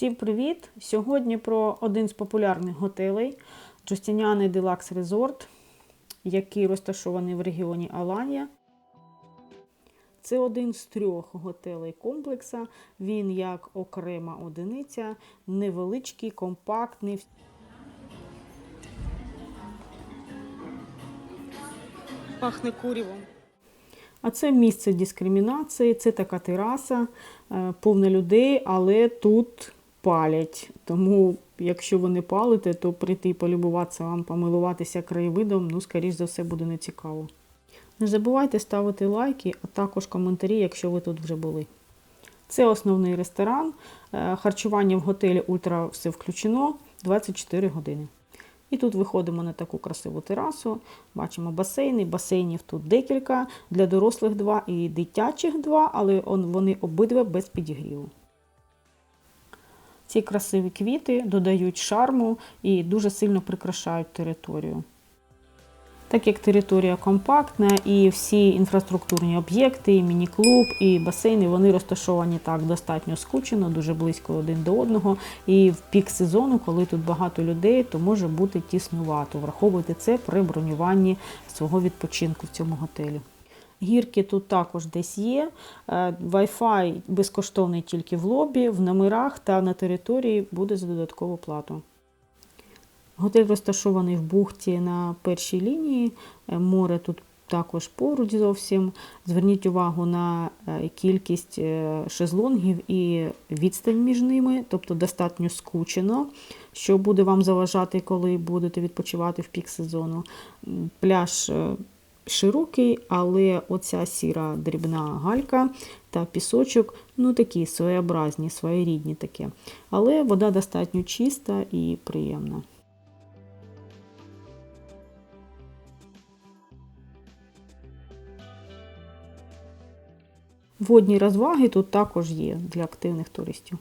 Всім привіт! Сьогодні про один з популярних готелей Джустіняний Делакс Резорт, який розташований в регіоні Аланія. Це один з трьох готелей комплекса. Він як окрема одиниця, невеличкий, компактний. Пахне курівом. А це місце дискримінації, це така тераса, е, повна людей, але тут палять. Тому, якщо ви не палите, то прийти і полюбуватися вам, помилуватися краєвидом, ну, скоріш за все, буде нецікаво. Не забувайте ставити лайки, а також коментарі, якщо ви тут вже були. Це основний ресторан. Е, Харчування в готелі Ультра все включено 24 години. І тут виходимо на таку красиву терасу. Бачимо басейни. Басейнів тут декілька, для дорослих два і дитячих два, але вони обидва без підігріву. Ці красиві квіти додають шарму і дуже сильно прикрашають територію. Так як територія компактна і всі інфраструктурні об'єкти, і міні-клуб, і басейни вони розташовані так достатньо скучено, дуже близько один до одного. І в пік сезону, коли тут багато людей, то може бути тіснувато. Враховуйте це при бронюванні свого відпочинку в цьому готелі. Гірки тут також десь є. Е, Wi-Fi безкоштовний тільки в лобі, в номерах та на території буде за додаткову плату. Готель розташований в бухті на першій лінії. Е, Море тут також поруч зовсім. Зверніть увагу на е, кількість шезлонгів і відстань між ними, тобто достатньо скучено, що буде вам заважати, коли будете відпочивати в пік сезону. Пляж широкий, але оця сіра дрібна галька та пісочок, ну такі своєобразні, своєрідні таке. Але вода достатньо чиста і приємна. Водні розваги тут також є для активних туристів.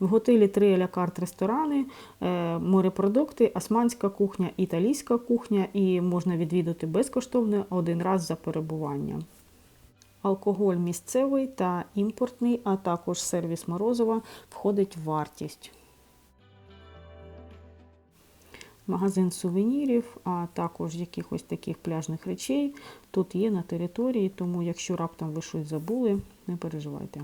В готелі три а-ля ресторани, е, морепродукти, османська кухня, італійська кухня і можна відвідати безкоштовно один раз за перебування. Алкоголь місцевий та імпортний, а також сервіс Морозова входить в вартість. Магазин сувенірів, а також якихось таких пляжних речей тут є на території, тому якщо раптом ви щось забули, не переживайте.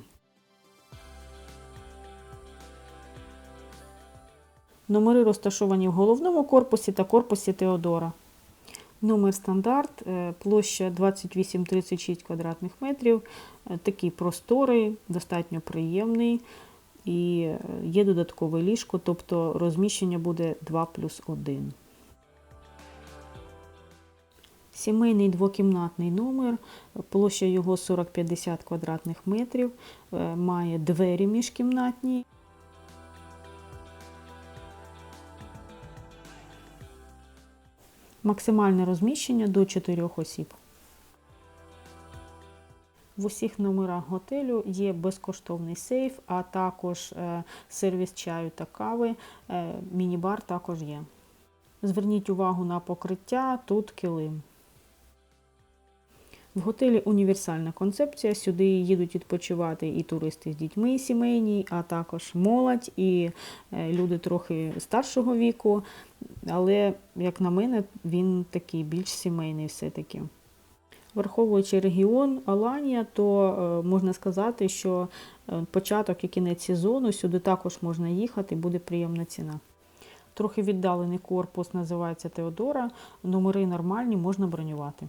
Номери розташовані в головному корпусі та корпусі Теодора. Номер стандарт, е, площа 28-36 квадратних метрів. Е, Такий просторий, достатньо приємний. І е, є додаткове ліжко, тобто розміщення буде 2 плюс 1. Сімейний двокімнатний номер, площа його 40-50 квадратних метрів, має двері міжкімнатні. Максимальне розміщення до 4 осіб. В усіх номерах готелю є безкоштовний сейф, а також е, сервіс чаю та кави. Е, Міні-бар також є. Зверніть увагу на покриття, тут килим. В готелі універсальна концепція. Сюди їдуть відпочивати і туристи з дітьми сімейні, а також молодь і е, люди трохи старшого віку. Але, як на мене, він такий більш сімейний все-таки. Враховуючи регіон Аланія, то е, можна сказати, що е, початок і кінець сезону сюди також можна їхати, буде приємна ціна. Трохи віддалений корпус називається Теодора, номери нормальні, можна бронювати.